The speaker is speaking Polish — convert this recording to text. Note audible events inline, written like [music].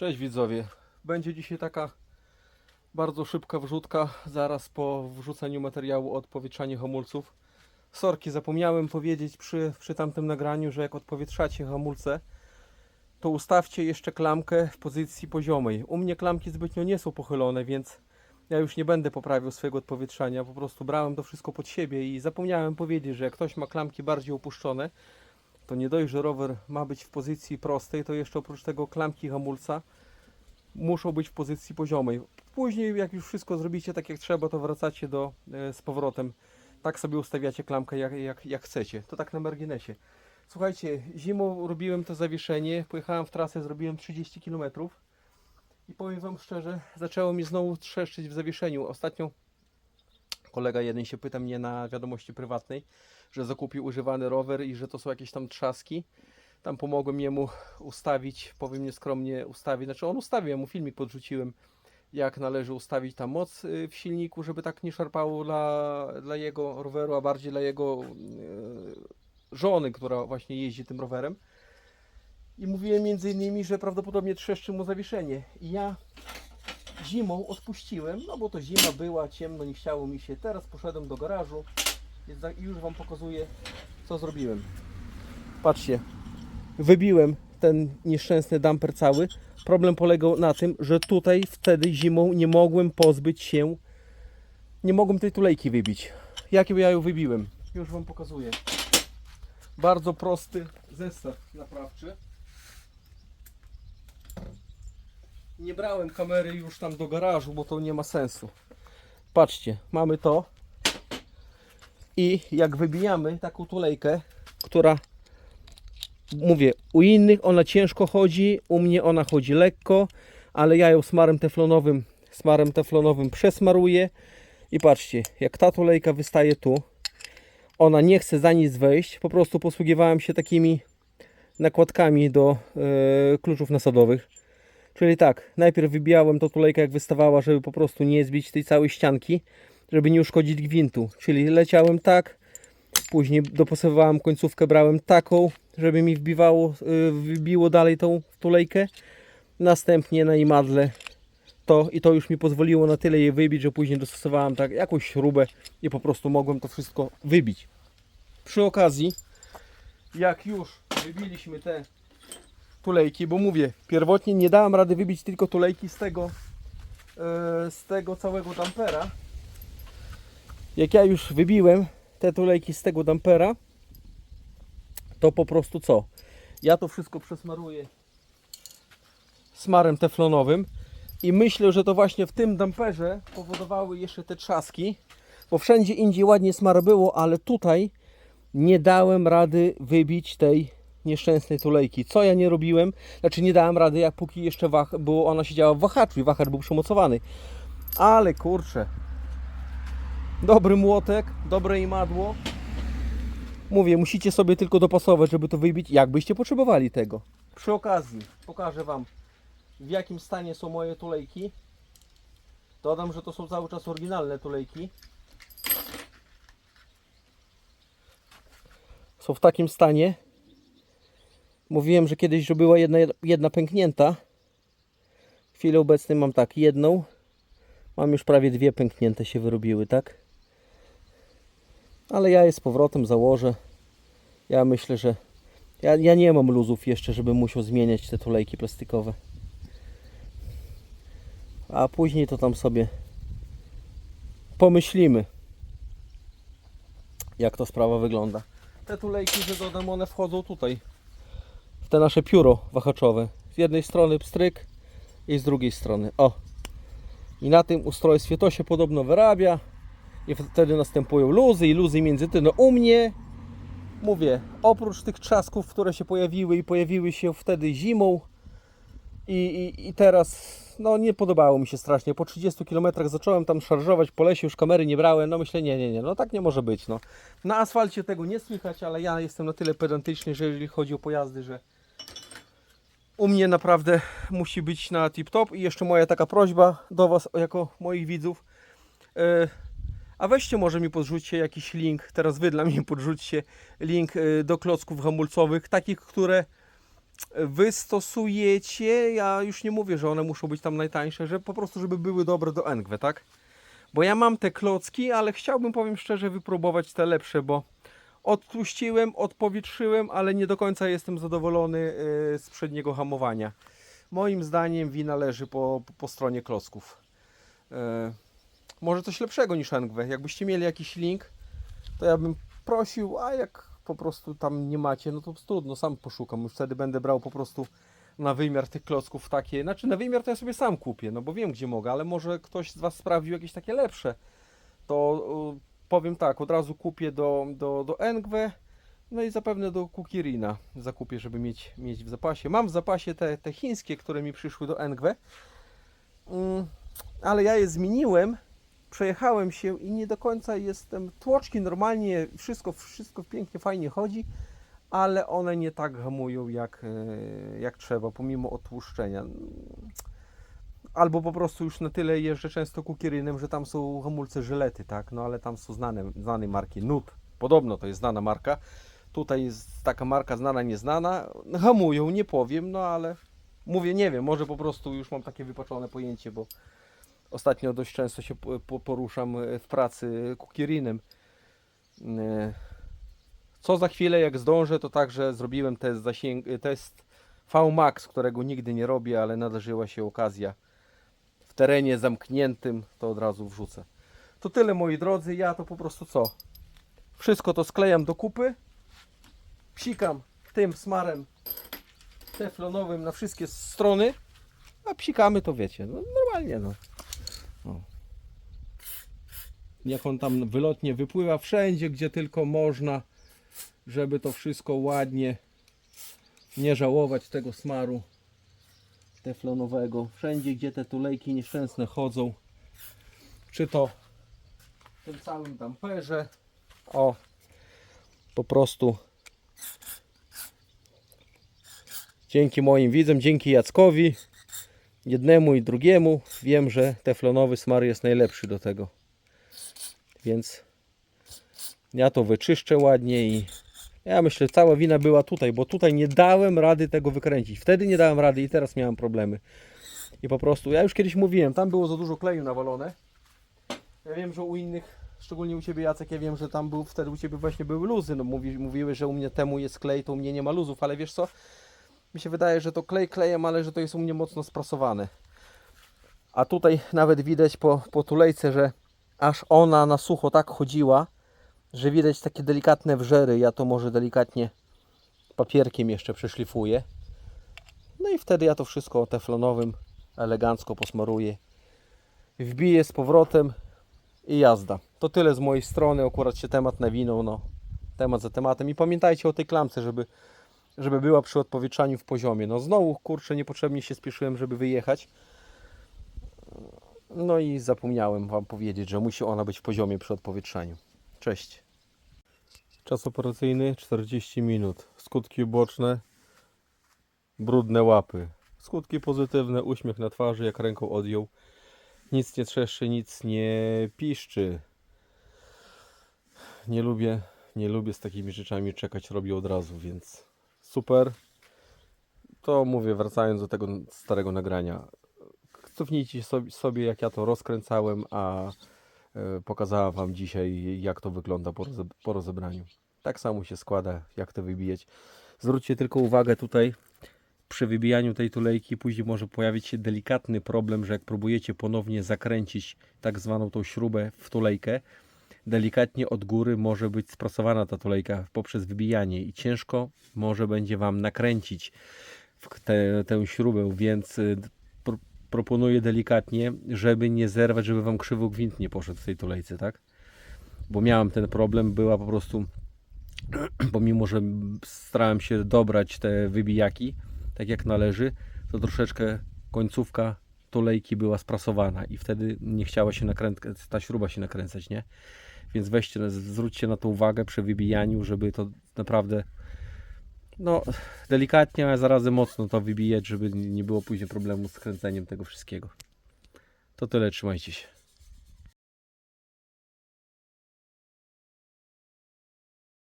Cześć widzowie. Będzie dzisiaj taka bardzo szybka wrzutka zaraz po wrzuceniu materiału o odpowietrzaniu hamulców. Sorki, zapomniałem powiedzieć przy, przy tamtym nagraniu, że jak odpowietrzacie hamulce, to ustawcie jeszcze klamkę w pozycji poziomej. U mnie klamki zbytnio nie są pochylone, więc ja już nie będę poprawiał swojego odpowietrzania. Po prostu brałem to wszystko pod siebie i zapomniałem powiedzieć, że jak ktoś ma klamki bardziej opuszczone, to nie dość, że rower ma być w pozycji prostej, to jeszcze oprócz tego klamki hamulca muszą być w pozycji poziomej. Później jak już wszystko zrobicie tak jak trzeba, to wracacie do, e, z powrotem. Tak sobie ustawiacie klamkę jak, jak, jak chcecie. To tak na marginesie. Słuchajcie, zimą robiłem to zawieszenie, pojechałem w trasę, zrobiłem 30 km i powiem Wam szczerze, zaczęło mi znowu trzeszczyć w zawieszeniu. Ostatnio kolega jeden się pyta mnie na wiadomości prywatnej, że zakupił używany rower i że to są jakieś tam trzaski. Tam pomogłem jemu ustawić, powiem nieskromnie ustawić, znaczy on ustawił, ja mu filmik podrzuciłem, jak należy ustawić tam moc y, w silniku, żeby tak nie szarpało dla, dla jego roweru, a bardziej dla jego y, żony, która właśnie jeździ tym rowerem. I mówiłem między innymi, że prawdopodobnie trzeszczy mu zawieszenie. I ja zimą odpuściłem, no bo to zima była, ciemno, nie chciało mi się. Teraz poszedłem do garażu za- i już Wam pokazuję, co zrobiłem. Patrzcie, wybiłem ten nieszczęsny damper cały. Problem polegał na tym, że tutaj wtedy zimą nie mogłem pozbyć się, nie mogłem tej tulejki wybić. Jak ja ją wybiłem? Już Wam pokazuję. Bardzo prosty zestaw naprawczy. Nie brałem kamery już tam do garażu, bo to nie ma sensu. Patrzcie, mamy to. I jak wybijamy taką tulejkę, która mówię, u innych ona ciężko chodzi, u mnie ona chodzi lekko, ale ja ją smarem teflonowym, smarem teflonowym przesmaruję. I patrzcie, jak ta tulejka wystaje tu, ona nie chce za nic wejść, po prostu posługiwałem się takimi nakładkami do e, kluczów nasadowych. Czyli tak, najpierw wybijałem tą tulejkę jak wystawała, żeby po prostu nie zbić tej całej ścianki, żeby nie uszkodzić gwintu. Czyli leciałem tak, później dopasowałem końcówkę, brałem taką, żeby mi wbiwało, y, wbiło dalej tą tulejkę. Następnie na imadle to i to już mi pozwoliło na tyle je wybić, że później dostosowałem tak jakąś śrubę i po prostu mogłem to wszystko wybić. Przy okazji, jak już wybiliśmy te tulejki, bo mówię, pierwotnie nie dałem rady wybić tylko tulejki z tego, e, z tego całego dampera. Jak ja już wybiłem te tulejki z tego dampera, to po prostu co? Ja to wszystko przesmaruję smarem teflonowym i myślę, że to właśnie w tym damperze powodowały jeszcze te trzaski, bo wszędzie indziej ładnie smar było, ale tutaj nie dałem rady wybić tej nieszczęsnej tulejki. Co ja nie robiłem? Znaczy nie dałem rady, jak póki jeszcze wach, było, ona siedziała w wahaczu i był przymocowany. Ale kurczę, dobry młotek, dobre imadło. Mówię, musicie sobie tylko dopasować, żeby to wybić, jakbyście potrzebowali tego. Przy okazji pokażę Wam, w jakim stanie są moje tulejki. Dodam, że to są cały czas oryginalne tulejki. Są w takim stanie. Mówiłem, że kiedyś, że była jedna, jedna pęknięta. W chwili obecnej mam tak, jedną. Mam już prawie dwie pęknięte się wyrobiły, tak? Ale ja je z powrotem założę. Ja myślę, że ja, ja nie mam luzów jeszcze, żeby musiał zmieniać te tulejki plastikowe. A później to tam sobie pomyślimy, jak ta sprawa wygląda. Te tulejki, że dodam, one wchodzą tutaj, w te nasze pióro wahaczowe. Z jednej strony pstryk i z drugiej strony. O! I na tym ustrojstwie to się podobno wyrabia i wtedy następują luzy i luzy między tym. No u mnie, mówię, oprócz tych trzasków, które się pojawiły i pojawiły się wtedy zimą i, i, i teraz, no nie podobało mi się strasznie. Po 30 km zacząłem tam szarżować po lesie, już kamery nie brałem, no myślę, nie, nie, nie, no tak nie może być, no. Na asfalcie tego nie słychać, ale ja jestem na tyle pedantyczny, że jeżeli chodzi o pojazdy, że u mnie naprawdę musi być na tip-top i jeszcze moja taka prośba do Was, jako moich widzów, e, a weźcie może mi podrzućcie jakiś link, teraz Wy dla mnie podrzućcie link e, do klocków hamulcowych, takich, które wy stosujecie, ja już nie mówię, że one muszą być tam najtańsze, że po prostu, żeby były dobre do Engwe, tak? Bo ja mam te klocki, ale chciałbym, powiem szczerze, wypróbować te lepsze, bo odtłuściłem, odpowietrzyłem, ale nie do końca jestem zadowolony y, z przedniego hamowania. Moim zdaniem wina leży po, po stronie klocków. Może coś lepszego niż Engwe. Jakbyście mieli jakiś link, to ja bym prosił, a jak po prostu tam nie macie, no to trudno, sam poszukam. Już wtedy będę brał po prostu na wymiar tych klocków takie. Znaczy na wymiar to ja sobie sam kupię, no bo wiem gdzie mogę, ale może ktoś z Was sprawdził jakieś takie lepsze. To y, powiem tak, od razu kupię do, do, do Engwe, no i zapewne do Kukirina zakupię, żeby mieć, mieć w zapasie. Mam w zapasie te, te chińskie, które mi przyszły do Engwe, mm, ale ja je zmieniłem, przejechałem się i nie do końca jestem, tłoczki normalnie, wszystko, wszystko pięknie, fajnie chodzi, ale one nie tak hamują jak, e, jak trzeba, pomimo odtłuszczenia. Albo po prostu już na tyle jeżdżę często kukirynem, że tam są hamulce żylety, tak? No ale tam są znane, znanej marki Nut. Podobno to jest znana marka. Tutaj jest taka marka znana, nieznana. Hamują, nie powiem, no ale mówię, nie wiem, może po prostu już mam takie wypaczone pojęcie, bo ostatnio dość często się po- po- poruszam e, w pracy kukirinem. E, Co za chwilę, jak zdążę, to także zrobiłem test, zasięg, test VMAX, którego nigdy nie robię, ale nadarzyła się okazja w terenie zamkniętym, to od razu wrzucę. To tyle moi drodzy, ja to po prostu co? Wszystko to sklejam do kupy, psikam tym smarem teflonowym na wszystkie strony, a psikamy to wiecie, no normalnie no. O. Jak on tam wylotnie wypływa wszędzie, gdzie tylko można, żeby to wszystko ładnie nie żałować tego smaru teflonowego. Wszędzie, gdzie te tulejki nieszczęsne chodzą, czy to w tym całym damperze, o, po prostu dzięki moim widzom, dzięki Jackowi, jednemu i drugiemu, wiem, że teflonowy smar jest najlepszy do tego. Więc ja to wyczyszczę ładnie i ja myślę, cała wina była tutaj, bo tutaj nie dałem rady tego wykręcić. Wtedy nie dałem rady i teraz miałem problemy. I po prostu, ja już kiedyś mówiłem, tam było za dużo kleju nawalone. Ja wiem, że u innych, szczególnie u Ciebie Jacek, ja wiem, że tam był, wtedy u Ciebie właśnie były luzy. No mówi, mówiły, że u mnie temu jest klej, to u mnie nie ma luzów, ale wiesz co? Mi się wydaje, że to klej klejem, ale że to jest u mnie mocno sprasowane. A tutaj nawet widać po, po tulejce, że aż ona na sucho tak chodziła, że widać takie delikatne wrzery. Ja to może delikatnie papierkiem jeszcze przeszlifuję. No i wtedy ja to wszystko teflonowym elegancko posmaruję. Wbiję z powrotem i jazda. To tyle z mojej strony. Akurat się temat nawinął. No, temat za tematem. I pamiętajcie o tej klamce, żeby, żeby była przy odpowietrzaniu w poziomie. No znowu, kurczę, niepotrzebnie się spieszyłem, żeby wyjechać. No i zapomniałem Wam powiedzieć, że musi ona być w poziomie przy odpowietrzaniu. Cześć. Czas operacyjny 40 minut. Skutki uboczne brudne łapy. Skutki pozytywne uśmiech na twarzy, jak ręką odjął. Nic nie trzeszczy, nic nie piszczy. Nie lubię, nie lubię z takimi rzeczami czekać, robię od razu, więc super. To mówię, wracając do tego starego nagrania. Cofnijcie sobie, jak ja to rozkręcałem, a e, pokazała Wam dzisiaj, jak to wygląda po rozebraniu. Tak samo się składa, jak to wybijać. Zwróćcie tylko uwagę tutaj, przy wybijaniu tej tulejki później może pojawić się delikatny problem, że jak próbujecie ponownie zakręcić tak zwaną tą śrubę w tulejkę, delikatnie od góry może być sprasowana ta tulejka poprzez wybijanie i ciężko może będzie Wam nakręcić tę, tę śrubę, więc y, pro, proponuję delikatnie, żeby nie zerwać, żeby Wam krzywo gwint nie poszedł w tej tulejce, tak? Bo miałem ten problem, była po prostu [clears throat] pomimo, że starałem się dobrać te wybijaki, tak jak należy, to troszeczkę końcówka tulejki była sprasowana i wtedy nie chciała się nakręcać, ta śruba się nakręcać, nie? Więc weźcie, zwróćcie na to uwagę przy wybijaniu, żeby to naprawdę no delikatnie, a zarazem mocno to wybijać, żeby nie było później problemu z kręceniem tego wszystkiego. To tyle, trzymajcie się.